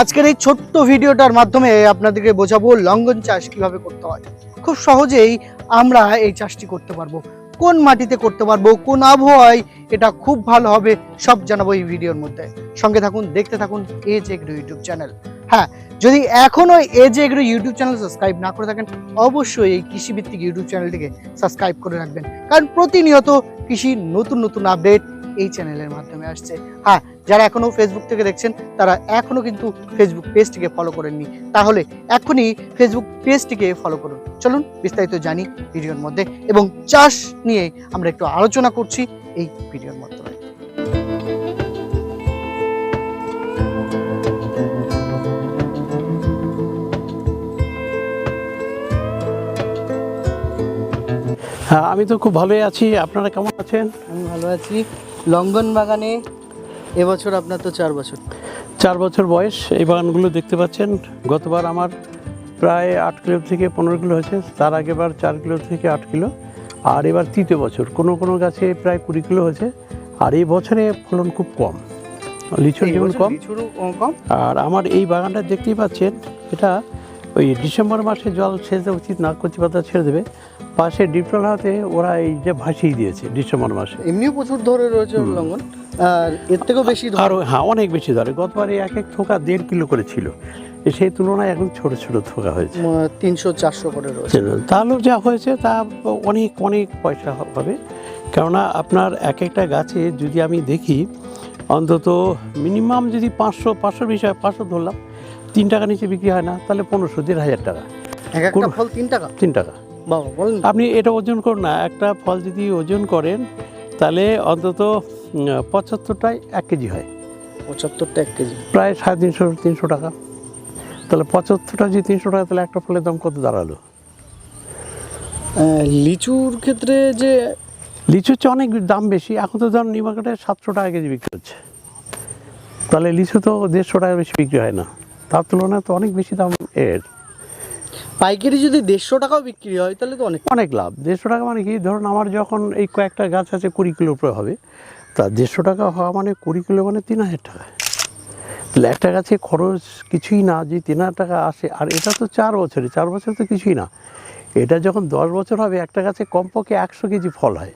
আজকের এই ছোট্ট ভিডিওটার মাধ্যমে আপনাদেরকে বোঝাবো লঙ্ঘন চাষ কীভাবে করতে হয়। খুব সহজেই আমরা এই চাষটি করতে পারব। কোন মাটিতে করতে পারব, কোন আবহাওয়ায় এটা খুব ভালো হবে, সব জানাব এই ভিডিওর মধ্যে। সঙ্গে থাকুন, দেখতে থাকুন এজ এগ্রো ইউটিউব চ্যানেল হ্যাঁ যদি এখনও Edge Agro YouTube channel subscribe না করে থাকেন, অবশ্যই এই কৃষিভিত্তিক ইউটিউব চ্যানেলটিকে সাবস্ক্রাইব করে রাখবেন। কারণ প্রতিনিয়ত কৃষির নতুন নতুন আপডেট এই চ্যানেলের মাধ্যমে আসছে। হ্যাঁ যারা এখনও ফেসবুক থেকে দেখছেন তারা এখনও কিন্তু ফেসবুক পেজটিকে ফলো করেননি। তাহলে এখনই ফেসবুক পেজটিকে ফলো করুন। চলুন বিস্তারিত জানি ভিডিওর মধ্যে এবং চাষ নিয়ে আমরা একটু আলোচনা করছি এই ভিডিওর মাধ্যমে। হ্যাঁ আমি তো খুব ভালোই আছি। আপনারা কেমন আছেন? আমি ভালো আছি। লঙ্ঘন বাগানে এবছর আপনার তো চার বছর। চার বছর বয়স। এই বাগানগুলো দেখতে পাচ্ছেন গতবার আমার প্রায় আট কিলো থেকে পনেরো কিলো হয়েছে তার আগেবার চার কিলো থেকে আট কিলো আর এবার তৃতীয় বছর। কোনো কোনো গাছে প্রায় কুড়ি কিলো হয়েছে আর এই বছরে ফলন খুব কম। লিচুর যেমন কম। আর আমার এই বাগানটা দেখতেই পাচ্ছেন এটা ওই ডিসেম্বর মাসে জল দেওয়া উচিত না কচি পাতা ছেড়ে দেবে। পাশে ডিপটল হাতে ওরা এই যে ভাসিয়ে দিয়েছে ডিসেম্বর মাসে। এমনিও প্রচুর ধরে রয়েছে লঙ্ঘন আর এর থেকেও বেশি ধরে আরও হ্যাঁ অনেক বেশি ধরে। গতবারে এক এক থোকা দেড় কিলো করে ছিল। সেই তুলনায় এখন ছোট ছোট থোকা হয়েছে। তিনশো চারশো করে রয়েছে। তাহলেও যা হয়েছে তা অনেক অনেক পয়সা হবে। কেননা আপনার এক একটা গাছে যদি আমি দেখি অন্তত মিনিমাম যদি পাঁচশো পাঁচশো বিষয় পাঁচশো ধরলাম তিন টাকা নিচে বিক্রি হয় না তাহলে পনেরোশো দেড় হাজার টাকা। এক একটা ফল তিন টাকা। তিন টাকা। বাবা বলেন আপনি এটা ওজন করুন না একটা ফল যদি ওজন করেন তাহলে অন্তত পঁচাত্তরটায় এক কেজি হয়। পঁচাত্তরটা এক কেজি। প্রায় সাড়ে তিনশো তিনশো টাকা। তাহলে পঁচাত্তরটা যদি তিনশো টাকা তাহলে একটা ফলের দাম কত দাঁড়াল? লিচুর ক্ষেত্রে যে লিচুর চেয়ে অনেক দাম বেশি এখন তো ধরুন নিউ মার্কেটে সাতশো টাকা কেজি বিক্রি হচ্ছে। তাহলে লিচু তো দেড়শো টাকা বেশি বিক্রি হয় না। তার তুলনায় তো অনেক বেশি দাম এর। পাইকারি যদি দেড়শো টাকাও বিক্রি হয়, তাহলে তো অনেক। অনেক লাভ। দেড়শো টাকা মানে কি? ধরুন আমার যখন এই কয়েকটা গাছ আছে কুড়ি কিলো উপরে হবে, তা দেড়শো টাকা হওয়া মানে কুড়ি কিলো মানে তিন হাজার টাকা। তাহলে একটা গাছে খরচ কিছুই না যে তিন হাজার টাকা আসে, আর এটা তো চার বছরে, চার বছর তো কিছুই না। এটা যখন দশ বছর হবে, একটা গাছে কমপক্ষে একশো কেজি ফল হয়।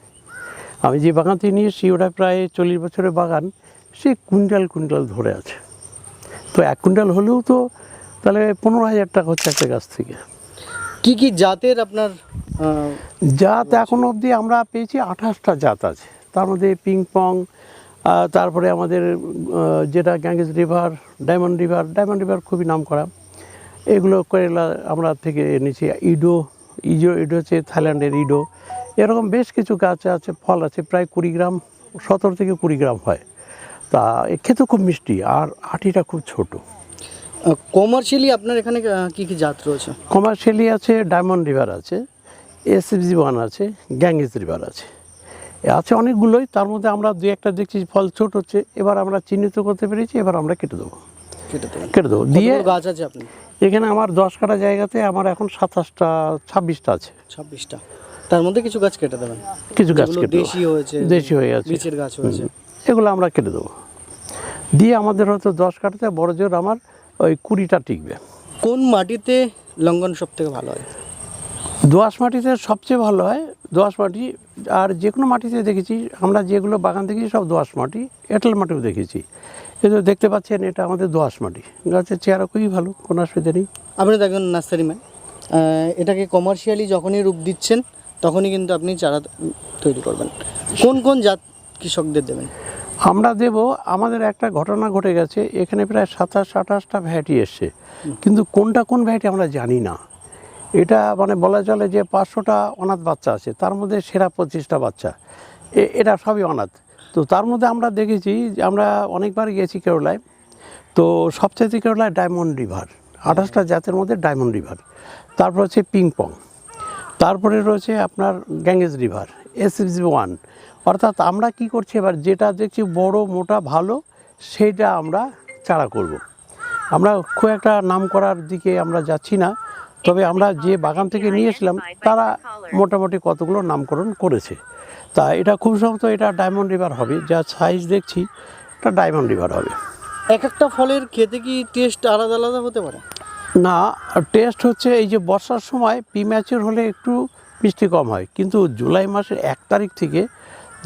আমি যে বাগান থেকে নিয়ে এসেছি, ওটা প্রায় চল্লিশ বছরের বাগান, সে কুইন্টাল কুইন্টাল ধরে আছে। তো এক কুইন্টাল হলেও তো, তাহলে পনেরো হাজার টাকা হচ্ছে একটা গাছ থেকে। কি কি জাতের আপনার জাত এখন অবধি আমরা পেয়েছি আঠাশটা জাত আছে। তার মধ্যে পিং পং তারপরে আমাদের যেটা Ganges river diamond river diamond river খুবই নাম করা এগুলো কেরালা আমরা থেকে এনেছি, ইডো ইজো ইডো হচ্ছে থাইল্যান্ডের ইডো। এরকম বেশ কিছু গাছ আছে, ফল আছে, প্রায় কুড়ি গ্রাম, সতেরো থেকে কুড়ি গ্রাম হয়। তা খেতে খুব মিষ্টি, আর আটিটা খুব ছোটো। কমার্শিয়ালি আপনার এখানে কি কি জাত রয়েছে? কমার্শিয়ালি আছে ডায়মন্ড রিভার আছে এসএফজি ওয়ান আছে গ্যাঙ্গেস রিভার আছে। আছে অনেকগুলোই তার মধ্যে আমরা দুই একটা দেখছি ফল ছোট হচ্ছে এবার আমরা চিহ্নিত করতে পেরেছি এবার আমরা কেটে দেবো। কেটে দেবো। দিয়ে গাছ আছে আপনি এখানে আমার দশ কাটা জায়গাতে আমার এখন সাতাশটা ছাব্বিশটা আছে। ছাব্বিশটা। তার মধ্যে কিছু গাছ কেটে দেবেন? কিছু গাছ কেটে দেশি হয়েছে দেশি হয়ে গেছে গাছ হয়েছে। এগুলো আমরা কেটে দেবো। দিয়ে আমাদের হয়তো দশ কাটাতে বড় জোর আমার ওই কুড়িটা টিকবে। কোন মাটিতে লঙ্ঘন সব থেকে ভালো হয়? দোআঁশ মাটিতে সবচেয়ে ভালো হয় দোআঁশ মাটি আর যে কোনো মাটিতে দেখেছি আমরা যেগুলো বাগান দেখেছি সব দোআঁশ মাটি এঁটেল মাটিও দেখেছি। কিন্তু দেখতে পাচ্ছেন এটা আমাদের দোআঁশ মাটি। গাছের চেহারা খুবই ভালো কোনো অসুবিধা নেই। আপনি দেখবেন নার্সারি ম্যান। এটাকে কমার্শিয়ালি যখনই রূপ দিচ্ছেন তখনই কিন্তু আপনি চারা তৈরি করবেন। কোন কোন জাত কৃষকদের দেবেন? আমরা দেব আমাদের একটা ঘটনা ঘটে গেছে এখানে প্রায় সাতাশ আঠাশটা ভ্যারাইটি এসছে। কিন্তু কোনটা কোন ভ্যারাইটি আমরা জানি না। এটা মানে বলা চলে যে পাঁচশোটা অনাথ বাচ্চা আছে তার মধ্যে সেরা পঁচিশটা বাচ্চা। এ- এটা সবই অনাথ। তো তার মধ্যে আমরা দেখেছি যে আমরা অনেকবার গিয়েছি কেরলায়। তো সবচেয়ে কেরলায় ডায়মন্ড রিভার আঠাশটা জাতের মধ্যে ডায়মন্ড রিভার। তারপর হচ্ছে পিং পং তারপরে রয়েছে আপনার গ্যাঙ্গেস রিভার এসএফজি ওয়ান। অর্থাৎ আমরা কি করছি এবার? যেটা দেখছি বড় মোটা ভালো সেটা আমরা চারা করব। আমরা খুব একটা নাম করার দিকে আমরা যাচ্ছি না। তবে আমরা যে বাগান থেকে নিয়েছিলাম তারা মোটামুটি কতগুলো নামকরণ করেছে। তা এটা খুব সম্ভবত এটা ডায়মন্ড রিভার হবে। যা সাইজ দেখছি এটা ডায়মন্ড রিভার হবে। এক একটা ফলের খেতে কি টেস্ট আলাদা আলাদা হতে পারে? না টেস্ট হচ্ছে এই যে বর্ষার সময় প্রিম্যাচুর হলে একটু মিষ্টি কম হয়। কিন্তু জুলাই মাসের এক তারিখ থেকে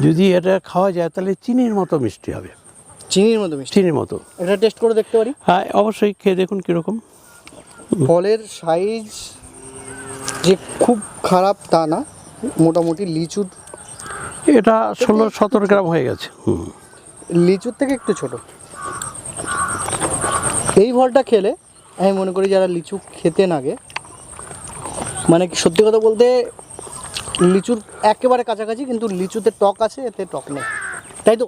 যদি এটা খাওয়া যায় তাহলে চিনির মতো মিষ্টি হবে। চিনির মতো মিষ্টি। চিনির মতো। এটা টেস্ট করে দেখতে পারি? হ্যাঁ অবশ্যই খেয়ে দেখুন কীরকম। ফলের সাইজ যে খুব খারাপ তা না মোটামুটি লিচুর এটা ষোলো সতেরো গ্রাম হয়ে গেছে। লিচুর থেকে একটু ছোট। এই ফলটা খেলে আমি মনে করি যারা লিচু খেতে নাগে মানে সত্যি কথা বলতে লিচুর একেবারে কাছাকাছি কিন্তু লিচুতে টক আছে এতে টক নেই। তাই তো?